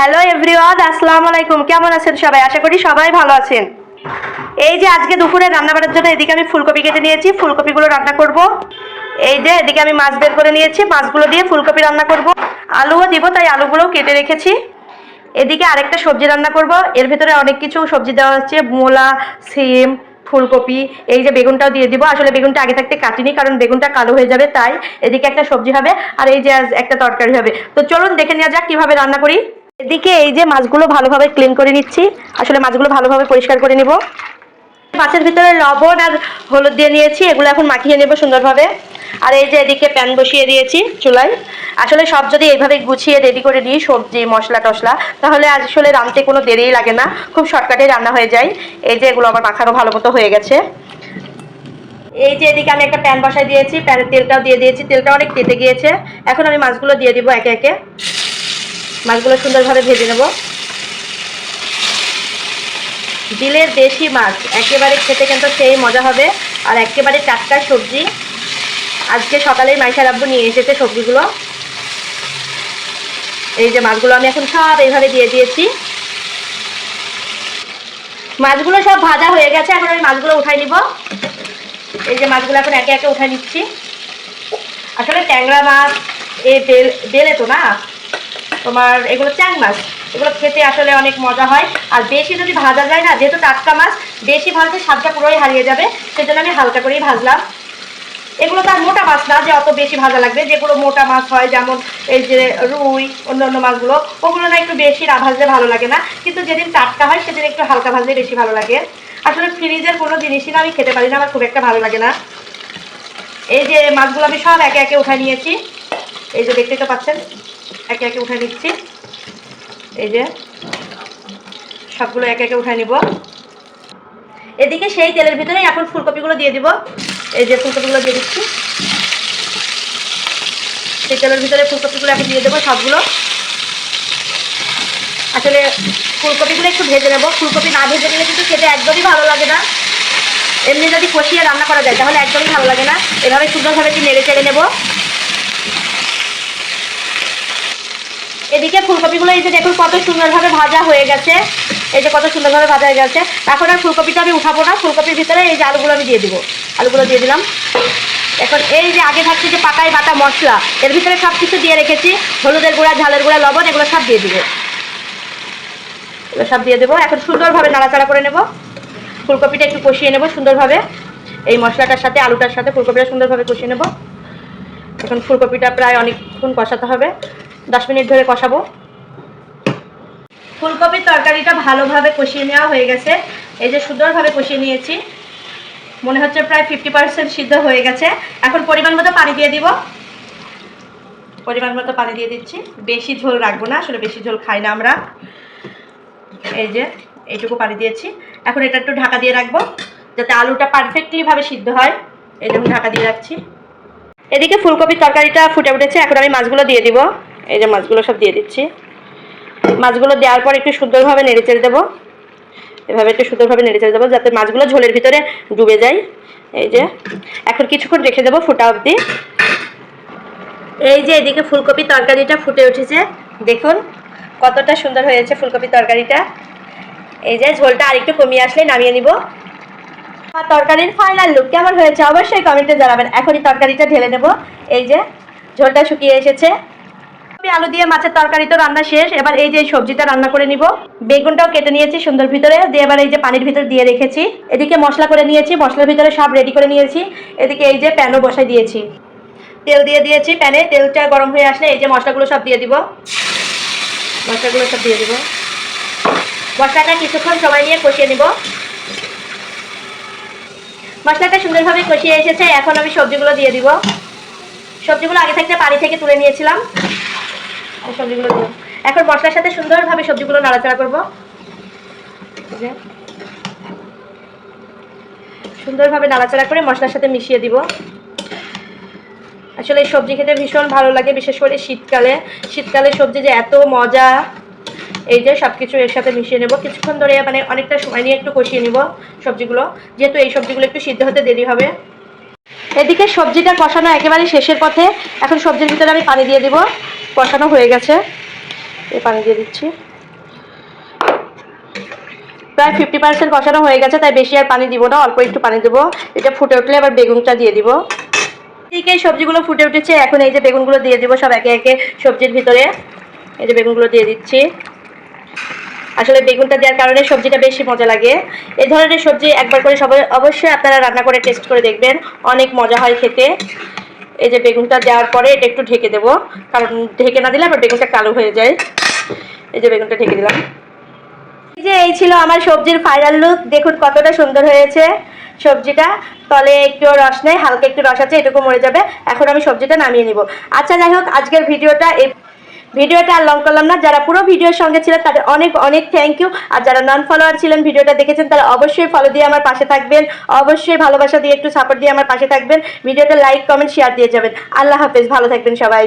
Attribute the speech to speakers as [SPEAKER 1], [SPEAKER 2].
[SPEAKER 1] Hello everyone আসসালামু আলাইকুম। কেমন আছেন সবাই? আশা করি সবাই ভালো আছেন। এই যে আজকে দুপুরে রান্না বাড়ার জন্য এদিকে আমি ফুলকপি কেটে নিয়েছি। ফুলকপিগুলো রান্না করব। এই যে এদিকে আমি মাছ বের করে নিয়েছি। মাছগুলো দিয়ে ফুলকপি রান্না করব। আলুও দিব, তাই আলুগুলোও কেটে রেখেছি। এদিকে আরেকটা সবজি রান্না করব। এর ভিতরে অনেক কিছু সবজি দেওয়া হচ্ছে। মূলা, সিম, ফুলকপি। এই যে বেগুনটাও দিয়ে দিব। আসলে বেগুনটা আগে থাকতে কাটিনি, কারণ বেগুনটা কালো হয়ে যাবে, তাই এদিকে একটা সবজি হবে, আর এই যে একটা তরকারি হবে। তো চলুন দেখে নেওয়া যাক কীভাবে রান্না করি। এদিকে এই যে মাছগুলো ভালোভাবে ক্লিন করে নিচ্ছি। আসলে মাছগুলো ভালোভাবে পরিষ্কার করে নিব। মাছের ভিতরে লবণ আর হলুদ দিয়ে নিয়েছি, এগুলো এখন মাখিয়ে নেব সুন্দরভাবে। আর এই যে এদিকে প্যান বসিয়ে দিয়েছি চুলায়। আসলে সব যদি এইভাবে গুছিয়ে রেডি করে দিই, সবজি, মশলা টশলা তাহলে আসলে রাঁধতে কোনো দেরিই লাগে না। খুব শর্টকাটে রান্না হয়ে যায়। এই যে এগুলো আমার মাখানো ভালো মতো হয়ে গেছে। এই যে এদিকে আমি একটা প্যান বসাই দিয়েছি প্যানের তেলটাও দিয়ে দিয়েছি। তেলটা অনেক কেটে গিয়েছে। এখন আমি মাছগুলো দিয়ে দিব একে একে। মাছগুলো সুন্দরভাবে ভেজে নেব। বিলের দেশি মাছ, একেবারে খেতে কিন্তু সেই মজা হবে আর একেবারে টাটকা সবজি। আজকে সকালেই মাইশার আব্বু নিয়ে এসেছে সবজিগুলো। এই যে মাছগুলো আমি এখন সব এইভাবে দিয়ে দিয়েছি। মাছগুলো সব ভাজা হয়ে গেছে, এখন আমি মাছগুলো উঠাই নিব। এই যে মাছগুলো এখন একে একে উঠাই নিচ্ছি। আসলে ট্যাংরা মাছ এই বেল, বেলে তো না? তোমার এগুলো চ্যাং মাছ। এগুলো খেতে আসলে অনেক মজা হয়। আর বেশি যদি ভাজা যায় না, যেহেতু টাটকা মাছ, বেশি ভাজলে স্বাদটা পুরোই হারিয়ে যাবে। সেজন্য আমি হালকা করেই ভাজলাম। এগুলো তার মোটা মাছ না, যে অত বেশি ভাজা লাগবে। যেগুলো মোটা মাছ হয়, যেমন এই যে রুই অন্য অন্য মাছগুলো, ওগুলো না একটু বেশি না ভাজলে ভালো লাগে না। কিন্তু যেদিন টাটকা হয়, সেদিন একটু হালকা ভাজলে বেশি ভালো লাগে। আসলে ফ্রিজের কোনো জিনিসই না, আমি খেতে পারি না, আমার খুব একটা ভালো লাগে না। এই যে মাছগুলো আমি সব একে একে উঠে নিয়েছি। এই যে দেখতেই তো পাচ্ছেন। একে একে উঠে নিচ্ছি। এই যে, সবগুলো একে একে উঠে নিব। এদিকে সেই তেলের ভিতরেই এখন ফুলকপিগুলো দিয়ে দিব। এই যে ফুলকপিগুলো দিয়ে দিচ্ছি। সেই তেলের ভিতরে ফুলকপিগুলো এখন দিয়ে দেবো সবগুলো। আসলে ফুলকপিগুলো একটু ভেজে নেব। ফুলকপি না ভেজে নিলে কিন্তু খেতে একদমই ভালো লাগে না। এমনি যদি কষিয়ে রান্না করা যায় তাহলে একদমই ভালো লাগে না। এভাবে সুন্দরভাবে একটু নেড়ে চেড়ে নেব। এদিকে ফুলকপিগুলো এই যে দেখুন কত সুন্দরভাবে ভাজা হয়ে গেছে। এই যে কত সুন্দরভাবে ভাজা হয়ে গেছে। এখন আর ফুলকপিটা আমি উঠাবো না। ফুলকপির ভিতরে এই যে আলুগুলো আমি দিয়ে দিব। আলুগুলো দিয়ে দিলাম। এখন এই যে আগে থাকছে যে পাকাই বাটা মশলা, এর ভিতরে সব কিছু দিয়ে রেখেছি। হলুদের গুঁড়া, ঝালের গুঁড়া, লবণ, এগুলো সব দিয়ে দিব। এগুলো সব দিয়ে দেবো। এখন সুন্দরভাবে নাড়াচাড়া করে নেব। ফুলকপিটা একটু কষিয়ে নেব সুন্দরভাবে। এই মশলাটার সাথে, আলুটার সাথে ফুলকপিটা সুন্দরভাবে কষিয়ে নেব। এখন ফুলকপিটা প্রায় অনেকক্ষণ কষাতে হবে। দশ মিনিট ধরে কষাবো। ফুলকপির তরকারিটা ভালোভাবে কষিয়ে নেওয়া হয়ে গেছে। এই যে সুন্দরভাবে কষিয়ে নিয়েছি। মনে হচ্ছে প্রায় ফিফটি পার্সেন্ট সিদ্ধ হয়ে গেছে। এখন পরিমাণ মতো পানি দিয়ে দিব। পরিমাণ মতো পানি দিয়ে দিচ্ছি। বেশি ঝোল রাখব না, আসলে বেশি ঝোল খাই না আমরা। এই যে, এইটুকু পানি দিয়েছি। এখন এটা একটু ঢাকা দিয়ে রাখব, যাতে আলুটা পারফেক্টলি ভাবে সিদ্ধ হয়। এই ঢাকা দিয়ে রাখছি। এদিকে ফুলকপির তরকারিটা ফুটে উঠেছে। এখন আমি মাছগুলো দিয়ে দিব। এই যে মাছগুলো সব দিয়ে দিচ্ছি। মাছগুলো দেওয়ার পর একটু সুন্দরভাবে নেড়ে চেড়ে দেবো। এভাবে একটু সুন্দরভাবে নেড়ে চেড়ে দেবো যাতে মাছগুলো ঝোলের ভিতরে ডুবে যায়। এই যে, এখন কিছুক্ষণ রেখে দেবো ফুটা অবধি। এই যে এদিকে ফুলকপি তরকারিটা ফুটে উঠেছে। দেখুন কতটা সুন্দর হয়েছে ফুলকপি তরকারিটা। এই যে ঝোলটা আরেকটু কমিয়ে আসলে নামিয়ে নিব। তরকারির ফাইনাল লুক কেমন হয়েছে অবশ্যই কমেন্টে জানাবেন। এখনই তরকারিটা ঢেলে নেব। এই যে ঝোলটা শুকিয়ে এসেছে। আলু দিয়ে মাছের তরকারি তো রান্না শেষ। এবার এই যে সবজিটা রান্না করে নিব। বেগুনটাও কেটে নিয়েছি সুন্দর ভিতরে। দিয়ে এবার এই যে পানির ভিতর দিয়ে রেখেছি। এদিকে মশলা করে নিয়েছি। মশলার ভিতরে সব রেডি করে নিয়েছি। এদিকে এই যে প্যানও বসাই দিয়েছি। তেল দিয়ে দিয়েছি প্যানে। তেলটা গরম হয়ে আসলে এই যে মশলাগুলো সব দিয়ে দিব। মশলাগুলো সব দিয়ে দিব। মশলাটা কিছুক্ষণ সময় নিয়ে কষিয়ে নিব। মশলাটা সুন্দরভাবে কষিয়ে এসেছে। এখন আমি সবজিগুলো দিয়ে দিব। সবজিগুলো আগে থাকতে পানি থেকে তুলে নিয়েছিলাম। সবজিগুলো দিব এখন মশলার সাথে সুন্দরভাবে সবজিগুলো নাড়াচাড়া করব। সুন্দরভাবে নাড়াচাড়া করে মশলার সাথে মিশিয়ে দিব। আসলে সবজি খেতে ভীষণ ভালো লাগে, বিশেষ করে শীতকালে। শীতকালে সবজি যে এত মজা, এই যে সব কিছু এর সাথে মিশিয়ে নেব। কিছুক্ষণ ধরে মানে অনেকটা সময় নিয়ে একটু কষিয়ে নেব সবজিগুলো। যেহেতু এই সবজিগুলো একটু সিদ্ধ হতে দেরি হবে। এদিকে সবজিটা কষানো একেবারে শেষের পথে। এখন সবজির ভিতরে আমি পানি দিয়ে দিব। কষানো হয়ে গেছে। এই পানি দিয়ে দিচ্ছি। প্রায় ফিফটি পার্সেন্ট কষানো হয়ে গেছে, তাই বেশি আর পানি দিব না, অল্প একটু পানি দেবো। এটা ফুটে উঠলে আবার বেগুনটা দিয়ে দিব। এদিকে সবজিগুলো ফুটে উঠেছে, এখন এই যে বেগুনগুলো দিয়ে দিব সব একে একে সবজির ভিতরে। এই যে বেগুনগুলো দিয়ে দিচ্ছি। আসলে বেগুনটা দেওয়ার কারণে সবজিটা বেশি মজা লাগে। এই ধরনের সবজি একবার করে সবাই অবশ্যই আপনারা রান্না করে টেস্ট করে দেখবেন, অনেক মজা হয় খেতে। এই যে বেগুনটা দেওয়ার পরে এটা একটু ঢেকে দেবো। কারণ ঢেকে না দিলে আবার বেগুনটা কালো হয়ে যায়। এই যে বেগুনটা ঢেকে দিলাম। এই যে এই ছিল আমার সবজির ফাইনাল লুক দেখুন কতটা সুন্দর হয়েছে সবজিটা। তলে একটু রস নেই, হালকা একটু রস আছে, এটুকু মরে যাবে। এখন আমি সবজিটা নামিয়ে নিব। আচ্ছা যাই হোক, আজকের ভিডিওটা এই ভিডিওটা আর লং করলাম না। যারা পুরো ভিডিওর সঙ্গে ছিলেন, তাদের অনেক অনেক থ্যাংক ইউ আর যারা নন ফলোয়ার ছিলেন, ভিডিওটা দেখেছেন, তারা অবশ্যই ফলো দিয়ে আমার পাশে থাকবেন। অবশ্যই ভালোবাসা দিয়ে, একটু সাপোর্ট দিয়ে আমার পাশে থাকবেন। ভিডিওটা লাইক কমেন্ট শেয়ার দিয়ে যাবেন। আল্লাহ হাফেজ, ভালো থাকবেন সবাই।